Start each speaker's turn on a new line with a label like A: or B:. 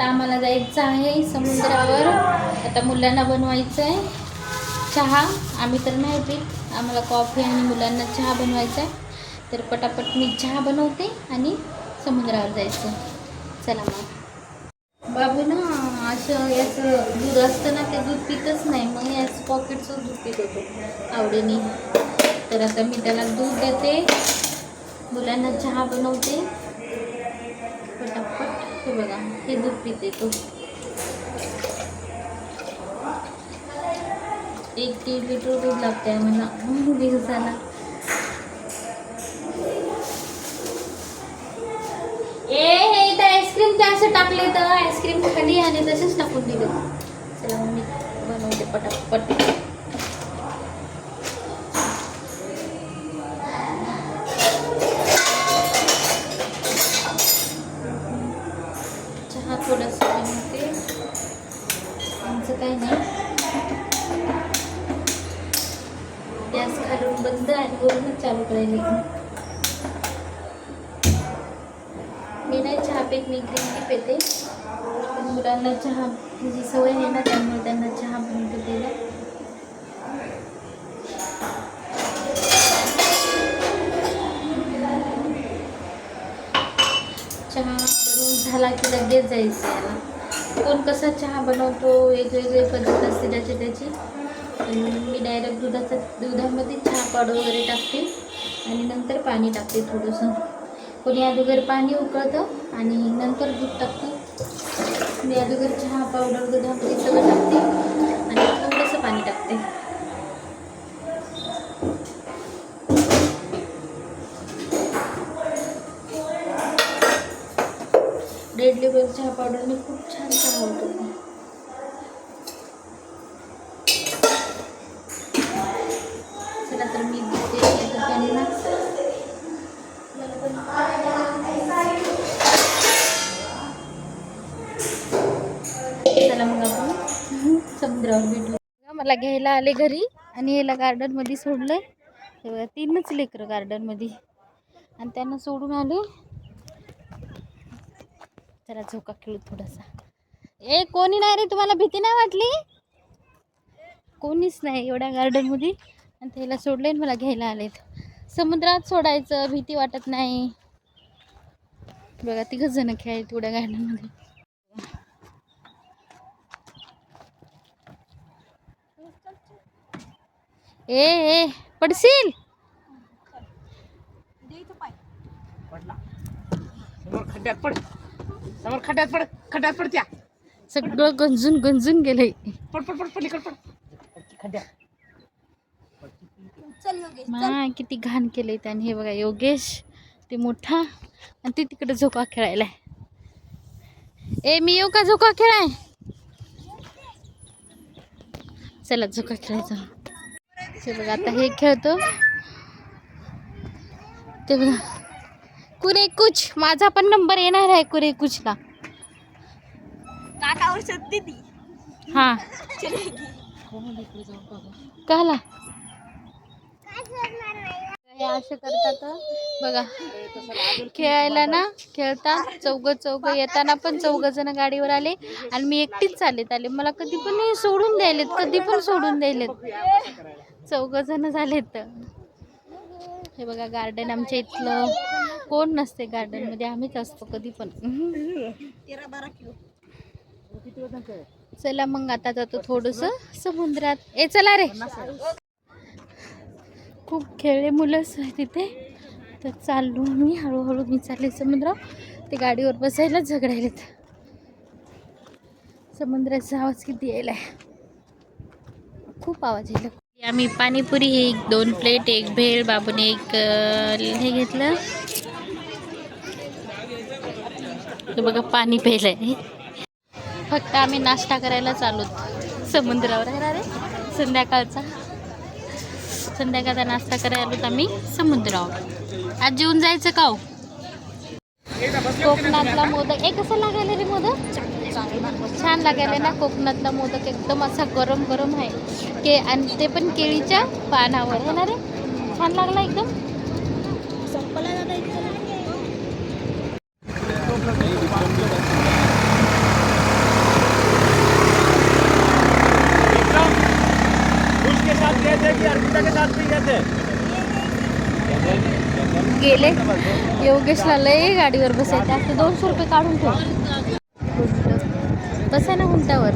A: आता आम्हाला जायचं आहे समुद्रावर. आता मुलांना बनवायचं आहे चहा. आम्ही तर नाही पीत. आम्हाला कॉफी आणि मुलांना चहा बनवायचा आहे. तर पटापट मी चहा बनवते आणि समुद्रावर जायचं. चला मग. बाबू ना असं याचं दूध असतं ना ते दूध पितच नाही. मग याचं पॉकेटचं दूध पित होतो. आवडीने. तर आता मी त्याला दूध देते. मुलांना चहा बनवते. हे बघा हे दूध पिते तो। एक दीड लिटर दूध लागते मला दिवसाला ए, हे इथं असं टाकले तर आईस्क्रीम खाली आणि तसेच टाकून दिले चला मी बनवते पटापट। काही नाही गॅस खालून बंद आणि वरूनच चालू करायला मी नाही चहा पेत मी ग्रीन टी पेते. पण मुलांना चहा म्हणजे सवय आहे ना त्यामुळे त्यांना चहा बनवून दिला. चहा बनवून झाला की लगेच जायचं याला. कोण कसा चहा बनवतो वेगवेगळे पद्धत असते त्याची त्याची. मी डायरेक्ट दुधाचा दुधामध्ये चहा पावडर वगैरे टाकते. आणि नंतर पाणी टाकते थोडंसं. कोणी अगोदर पाणी उकळतं आणि नंतर दूध टाकतं. मी अगोदर चहा पावडर दुधामध्ये सगळं टाकते आणि थोडंसं पाणी टाकते. टेबल चहा पावडरने खूप छान चहा होतो. चला तर मी त्यांना चला मग आपण समुद्रावर भेटू. मला घ्यायला आले घरी आणि याला गार्डनमध्ये सोडलंय. हे बघा तीनच लेकरं गार्डनमध्ये आणि त्यांना सोडून आले. जरा झोका खेळू थोडासा. ए कोणी नाही रे तुम्हाला भीती नाही वाटली? कोणीच नाही एवढ्या गार्डनमध्ये आणि त्याला सोडले मला घ्यायला आलेत. समुद्रात सोडायचं भीती वाटत नाही. बघा तिघंच जण खेळायत तेवढ्या गार्डनमध्ये ए ए पडशील?
B: पडला? समोर खड्ड्यात पड. समोर खड्ड्यात पड खड्ड्यात पड त्या.
A: सगळं गंजून गंजून गेलंय
B: पड पड पड पलीकड पड. खड्ड्यात.
A: मा किती घाण केलंय त्याने. हे बघा योगेश ते मोठा आणि ते तिकडे झोका खेळायलाय ए मी येऊ का झोका खेळाय? चला झोका खेळायचा. ते बघा आता हे खेळतो. ते बघा कुरे कुछ माझा पण नंबर येणार आहे कुरे कुचला
C: काकावर सत्ती ती
A: हा. काला हे असे करतात बघा. खेळायला ना खेळतात चौघ चौघ येताना पण चौघ जण गाडीवर आले आणि मी एकटीच चालत आले. मला कधी पण हे सोडून द्यायलेत कधी पण सोडून द्यायलेत. चौघ जण झालेत. हे बघा गार्डन आमच्या इथलं. कोण नसते गार्डनमध्ये आम्हीच असतो कधी पण.
C: तेरा बारा किलो
A: चला मग आता जातो थोडस समुद्रात. ए चला रे. खूप खेळले मुलंच तिथे. तर चाललो मी हळूहळू मी चालले समुद्र. ते गाडीवर बसायला झगडायलेत. समुद्राचा आवाज किती यायला खूप आवाज यायला आम्ही पाणीपुरी एक दोन प्लेट एक भेळ बाबूने एक हे घेतलं. बघा पाणी प्यायलंय. फक्त आम्ही नाश्ता करायला चालू समुद्रावर आहे ना रे? संध्याकाळचा. संध्याकाळचा नाश्ता करायला आलो आम्ही समुद्रावर. आज जेवून जायचं का हो? कोकणातला मोदक. एक कसं लागायला रे मोदक? छान लागायला ना कोकणातला मोदक. एकदम असा गरम गरम आहे. के आणि ते पण केळीच्या पानावर. आहे ना रे? छान लागला एकदम
C: संपला जाता इतकं नाही आहे.
A: गेले. योगेशला लय गाडीवर बसायचं. आता दोनशे रुपये काढून ठेव. बसा ना उंटावर